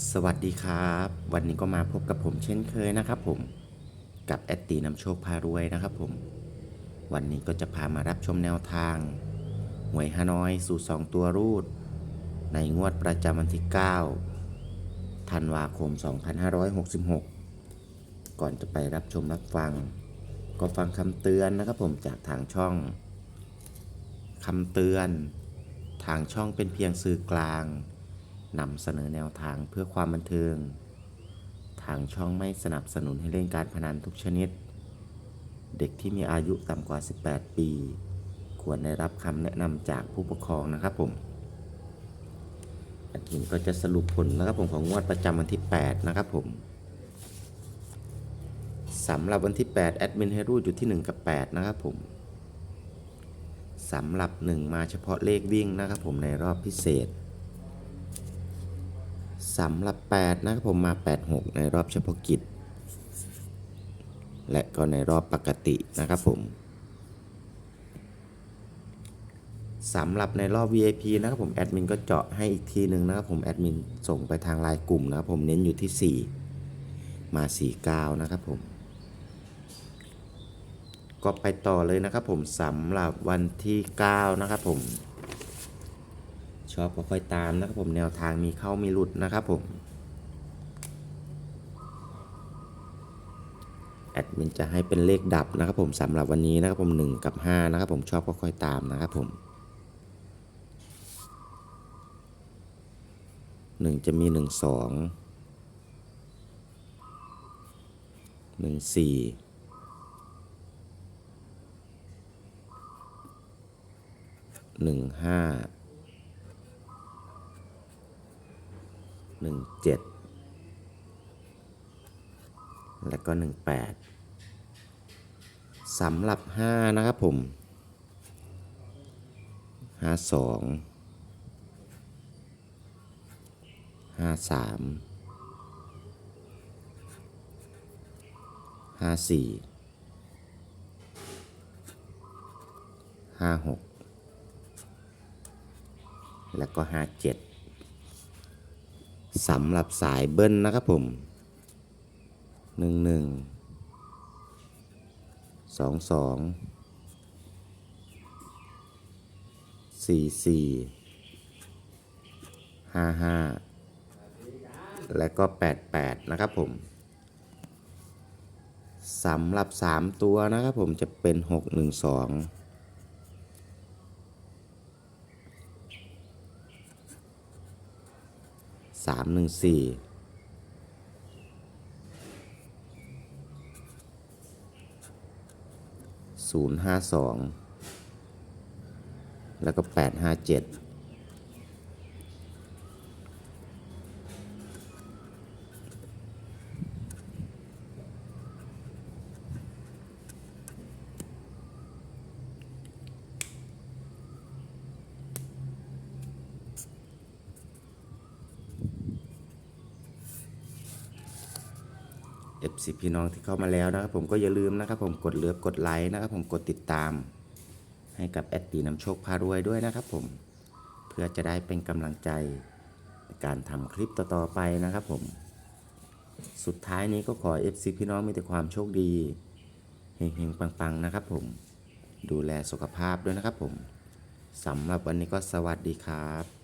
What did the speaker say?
สวัสดีครับ วันนี้ก็มาพบกับผมเช่นเคยนะครับผมกับแอดตีนำโชคพารวยนะครับผม วันนี้ก็จะพามารับชมแนวทางหวยฮานอยสู่2ตัวรูด ในงวดประจำวันที่ 9 ธันวาคม 2566 ก่อนจะไปรับชมรับฟัง ก็ฟังคำเตือนนะครับผมจากทางช่องคำเตือน ทางช่องเป็นเพียงสื่อกลาง นำเสนอแนวทางเพื่อความบันเทิง ทางช่องไม่สนับสนุนให้เล่นการพนันทุกชนิด เด็กที่มีอายุต่ำกว่า 18 ปี ควรได้รับคำแนะนำจากผู้ปกครองนะครับผมอาทินก็จะสรุปผลนะครับผมของงวดประจำวันที่ 8 นะครับผมสำหรับวันที่ 8 แอดมินให้รูดอยู่ที่ 1 กับ 8 นะครับผมสำหรับ 1 มาเฉพาะเลขวิ่งนะครับผมในรอบพิเศษ สำหรับ 8 นะครับผมมา 86 ในรอบเฉพาะกิจ และก็ในรอบปกตินะครับผมสำหรับในรอบ VIP นะครับผมแอดมินก็เจาะให้อีกทีหนึ่งนะครับผมแอดมินส่งไปทางไลน์กลุ่มนะครับผมเน้นอยู่ที่ 4 มา 49 นะครับผม ก็ไปต่อเลยนะครับผมสำหรับวันที่ 9 นะครับผม ชอบก็ค่อยตามนะครับผมแนวทางมีเข้ามีหลุดนะครับผมแอดมินจะให้เป็นเลขดับนะครับผมสำหรับวันนี้นะครับผม 1 กับ 5 นะครับผมชอบก็ค่อยตามนะครับผมหนึ่งจะมีหนึ่งสอง หนึ่งเจ็ดแล้วก็หนึ่งแปดสำหรับห้านะครับผมห้าสองห้าสามห้าสี่ห้าหกแล้วก็ห้าเจ็ด สำหรับสายเบิ้ลนะครับผมหนึ่งหนึ่งสองสองสี่สี่ห้าห้าและก็แปดแปดนะครับผมสำหรับสามตัวนะครับผมจะเป็นหกหนึ่งสอง สามหนึ่งสี่ศูนย์ห้าสองแล้วก็แปดห้าเจ็ด เอฟซีพี่น้องที่เข้ามาแล้วนะครับผมก็อย่าลืมนะครับผมกดเลือกกดไลค์นะครับผมกดติดตาม ให้กับแอดตีน้ำโชคพารวยด้วยนะครับผมเพื่อจะได้เป็นกำลังใจในการทำคลิปต่อๆไปนะครับผม สุดท้ายนี้ก็ขอ FC พี่น้องมีแต่ความโชคดีเฮงๆปังๆนะครับผมดูแลสุขภาพด้วยนะครับผมสำหรับวันนี้ก็สวัสดีครับ